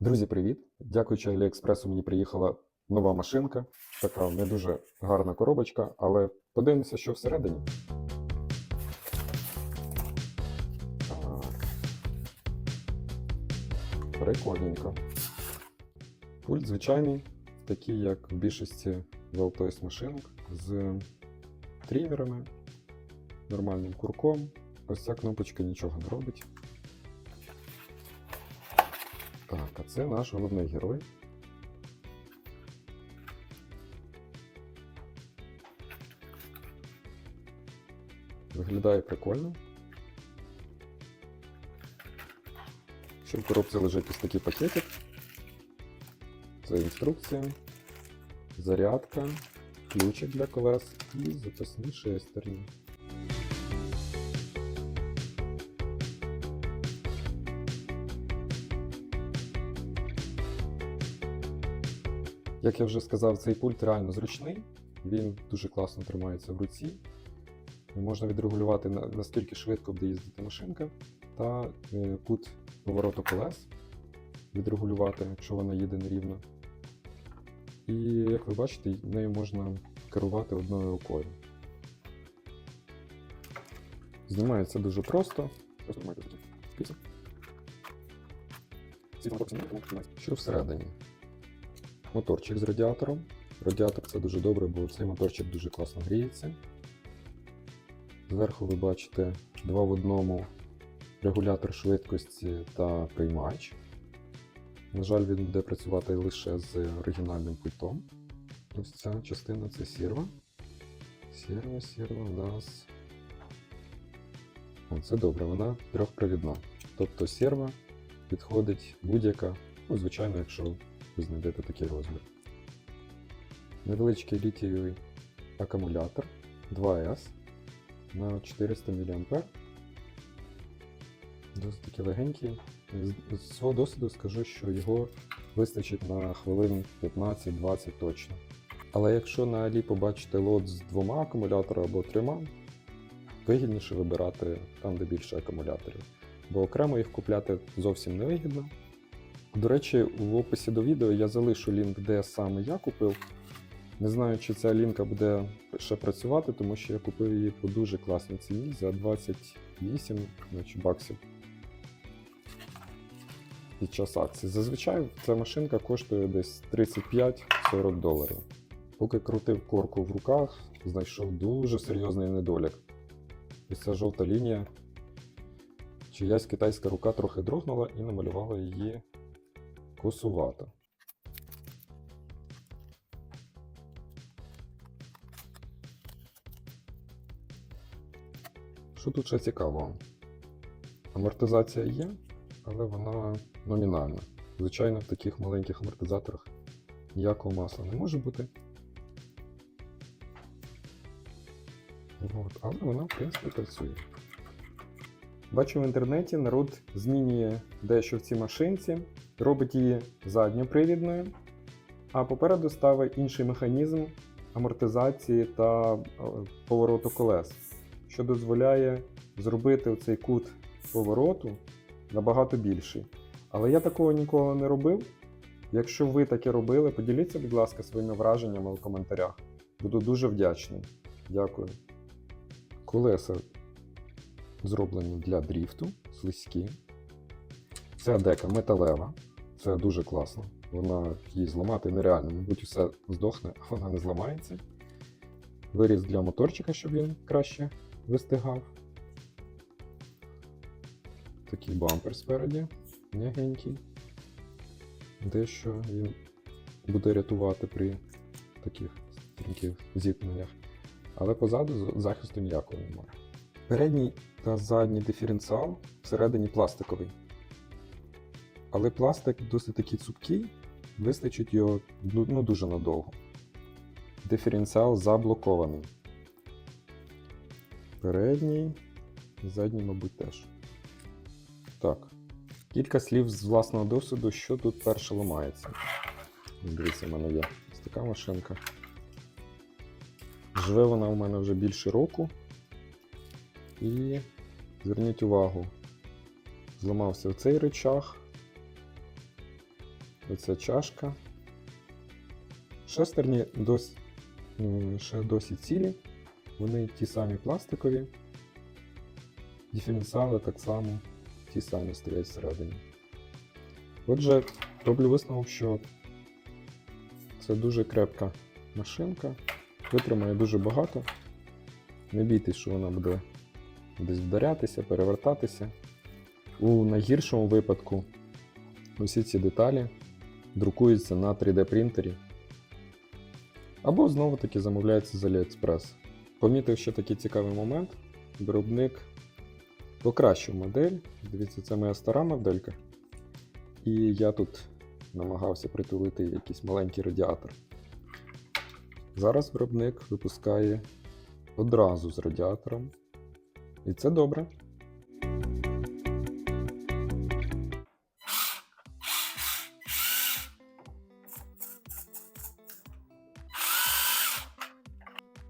Друзі, привіт! Дякуючи Аліекспресу, мені приїхала нова машинка. Така не дуже гарна коробочка, але подивимося, що всередині. Так. Прикольненько. Пульт звичайний, такий, як в більшості Велтойс машинок, з тригерами, нормальним курком. Ось ця кнопочка нічого не робить. Так, а це наш головний герой. Виглядає прикольно. Ще в коробці лежить ось такий пакетик. Це інструкція, зарядка, ключик для колес і запасні шестерні. Як я вже сказав, цей пульт реально зручний, він дуже класно тримається в руці. Можна відрегулювати на- наскільки швидко буде їздити машинка, та е, кут повороту колес відрегулювати, якщо вона їде нерівно. І як ви бачите, нею можна керувати одною рукою. Знімається дуже просто. Що всередині? Моторчик з радіатором. Радіатор це дуже добре, бо цей моторчик дуже класно гріється. Зверху ви бачите два в одному регулятор швидкості та приймач. На жаль, він буде працювати лише з оригінальним пультом. Ось ця частина це серво. Серво, серво у нас. О, це добре, вона трьохпровідна. Тобто серво підходить будь-яка, ну, звичайно, якщо ви знайдете такий розмір. Невеличкий літієвий акумулятор 2С на 400 мА. Досить таки легенький. З- свого досвіду скажу, що його вистачить на хвилин 15-20 точно. Але якщо на Алі побачите лот з двома акумуляторами або трьома, вигідніше вибирати там, де більше акумуляторів. Бо окремо їх купляти зовсім не вигідно. До речі, в описі до відео я залишу лінк, де саме я купив. Не знаю, чи ця лінка буде ще працювати, тому що я купив її по дуже класній ціні за 28 наче, баксів під час акції. Зазвичай ця машинка коштує десь 35-40 доларів. Поки крутив корку в руках, знайшов дуже серйозний недолік. Ось ця жовта лінія. Чиясь китайська рука трохи дрогнула і намалювала її косувато. Що тут ще цікавого? Амортизація є, але вона номінальна. Звичайно, в таких маленьких амортизаторах ніякого масла не може бути. От, але вона, в принципі, працює. Бачу в інтернеті народ змінює дещо в цій машинці, робить її задньопривідною, а попереду ставить інший механізм амортизації та е, повороту колес, що дозволяє зробити цей кут повороту набагато більший. Але я такого ніколи не робив. Якщо ви таке робили, поділіться, будь ласка, своїми враженнями у коментарях. Буду дуже вдячний. Дякую. Колеса зроблені для дріфту, слизькі. Ця дека металева. Це дуже класно. Вона її зламати нереально. Мабуть, все здохне, а вона не зламається. Виріз для моторчика, щоб він краще вистигав. Такий бампер спереді, м'ягенький. Дещо він буде рятувати при таких стрімких зіткненнях. Але позаду захисту ніякого немає. Передній та задній диференціал всередині пластиковий. Але пластик досить такий цупкий, вистачить його ну, ну, дуже надовго. Диференціал заблокований. Передній, задній, мабуть, теж. Так. Кілька слів з власного досвіду, що тут перше ламається. Дивіться, в мене є ось така машинка. Живе вона у мене вже більше року. І зверніть увагу, зламався оцей речах, оця чашка. Шестерні досі, ще досі цілі, вони ті самі пластикові. Диференціали так само ті самі стоять всередині. Отже, роблю висновок, що це дуже крепка машинка, витримає дуже багато. Не бійтесь, що вона буде десь вдарятися, перевертатися. У найгіршому випадку усі ці деталі друкуються на 3D принтері. Або знову-таки замовляються з AliExpress. Помітив ще такий цікавий момент. Виробник покращив модель. Дивіться, це моя стара моделька. І я тут намагався притулити якийсь маленький радіатор. Зараз виробник випускає одразу з радіатором. І це добре.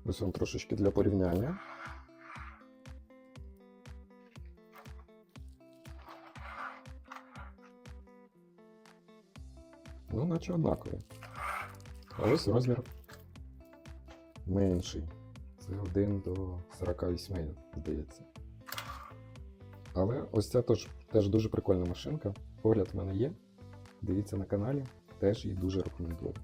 Ось вам трошечки для порівняння. Ну, наче однакові. А ось розмір менший. Це 1 до 48, здається. Але ось ця теж, теж дуже прикольна машинка. Погляд в мене є. Дивіться на каналі, теж її дуже рекомендую.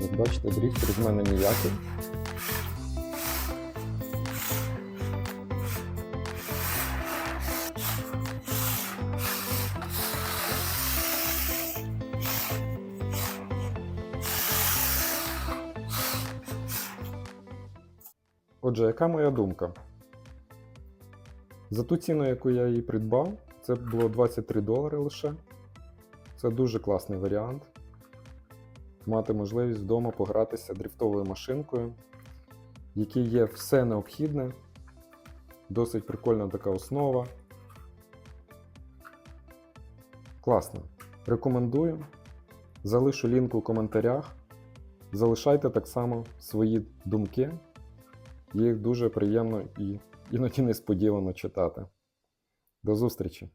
Як бачите, дріфтер з мене ніякий. Отже, яка моя думка? За ту ціну, яку я її придбав, це було 23 долари лише. Це дуже класний варіант мати можливість вдома погратися дрифтовою машинкою, якій є все необхідне, досить прикольна така основа. Класно. Рекомендую. Залишу лінк у коментарях. Залишайте так само свої думки. Їх дуже приємно і іноді несподівано читати. До зустрічі!